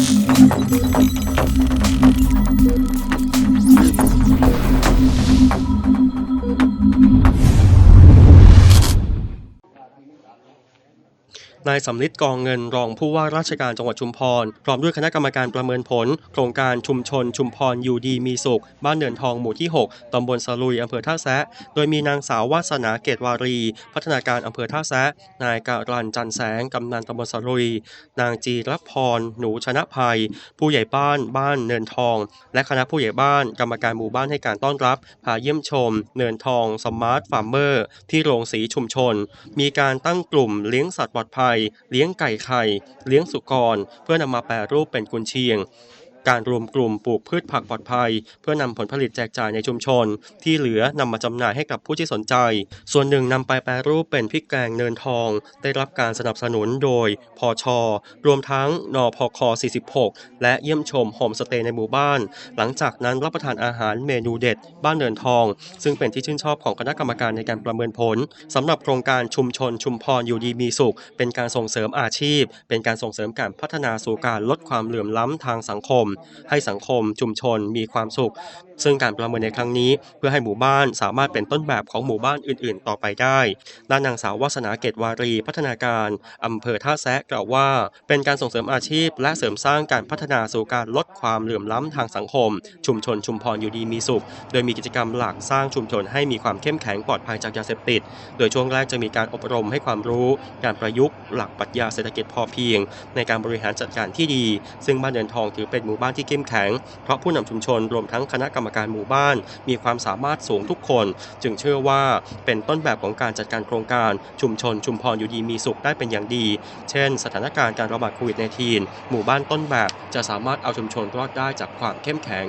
thank you นายสำลิดกองเงินรองผู้ว่าราชการจังหวัดชุมพรพร้อมด้วยคณะกรรมการประเมินผล โครงการชุมชนชุมพรอยู่ดีมีสุข บ้านเนินทองหมู่ที่ 6 ตำบลสลุยอำเภอท่าแซะ โดยมีนางสาววาสนาเกตวารี พัฒนาการอำเภอท่าแซะ นายการันจันแสงกำนันตำบลสลุย นางจีรพร หนูชนะภัย ผู้ใหญ่บ้านบ้านเนินทอง และคณะผู้ใหญ่บ้านกรรมการหมู่บ้านให้การต้อนรับพาเยี่ยมชม เนินทองสมาร์ทฟาร์มเมอร์ ที่โรงสีชุมชน มีการตั้งกลุ่มเลี้ยงสัตว์ปลอดภัยเลี้ยงไก่ไข่ เลี้ยงสุกร เพื่อนำมาแปรรูปเป็นกุนเชียง การรวมกลุ่มปลูกพืชผักปลอดภัย เพื่อนำผลผลิตแจกจ่ายในชุมชน ที่เหลือนำมาจำหน่ายให้กับผู้ที่สนใจ ส่วนหนึ่งนำไปแปรรูปเป็นพริกแกงเนินทอง ได้รับการสนับสนุนโดยพอชรวมทั้งนพค46 และเยี่ยมชมโฮมสเตย์ในหมู่บ้าน หลังจากนั้นรับประทานอาหารเมนูเด็ด บ้านเนินทอง ซึ่งเป็นที่ชื่นชอบของคณะกรรมการในการประเมินผลสำหรับโครงการชุมชนชุมพรอยู่ดีมีสุข เป็นการส่งเสริมอาชีพ เป็นการส่งเสริมการพัฒนาสู่การลดความเหลื่อมล้ำทางสังคมให้สังคมชุมชนมีความสุข ซึ่งการประเมินในครั้งนี้ เพื่อให้หมู่บ้านสามารถเป็นต้นแบบของหมู่บ้านอื่น ๆ ต่อไปได้ด้านนางสาววาสนาเกตวารีพัฒนาการอำเภอท่าแซะกล่าวว่า เป็นการส่งเสริมอาชีพ และเสริมสร้างการพัฒนาสู่การลดความเหลื่อมล้ำทางสังคม ชุมชนชุมพรอยู่ดีมีสุข โดยมีกิจกรรมหลักสร้างชุมชนให้มีความเข้มแข็งปลอดภัยจากยาเสพติด โดยช่วงแรกจะมีการอบรมให้ความรู้ การประยุกต์ หลักปรัชญาเศรษฐกิจพอเพียง ในการบริหารจัดการที่ดี ซึ่งบ้านเดินทองถือเป็นหมู่บ้านที่เข้มแข็ง เพราะผู้นำชุมชนรวมทั้งคณะกรรมการหมู่บ้าน มีความสามารถสูงทุกคน จึงเชื่อว่าเป็นต้นแบบของการจัดการโครงการชุมชนชุมพรอยู่ดีมีสุขได้เป็นอย่างดี เช่น สถานการณ์การระบาดโควิด -19 หมู่บ้านต้นแบบจะสามารถเอาชุมชนรอดได้จากความเข้มแข็ง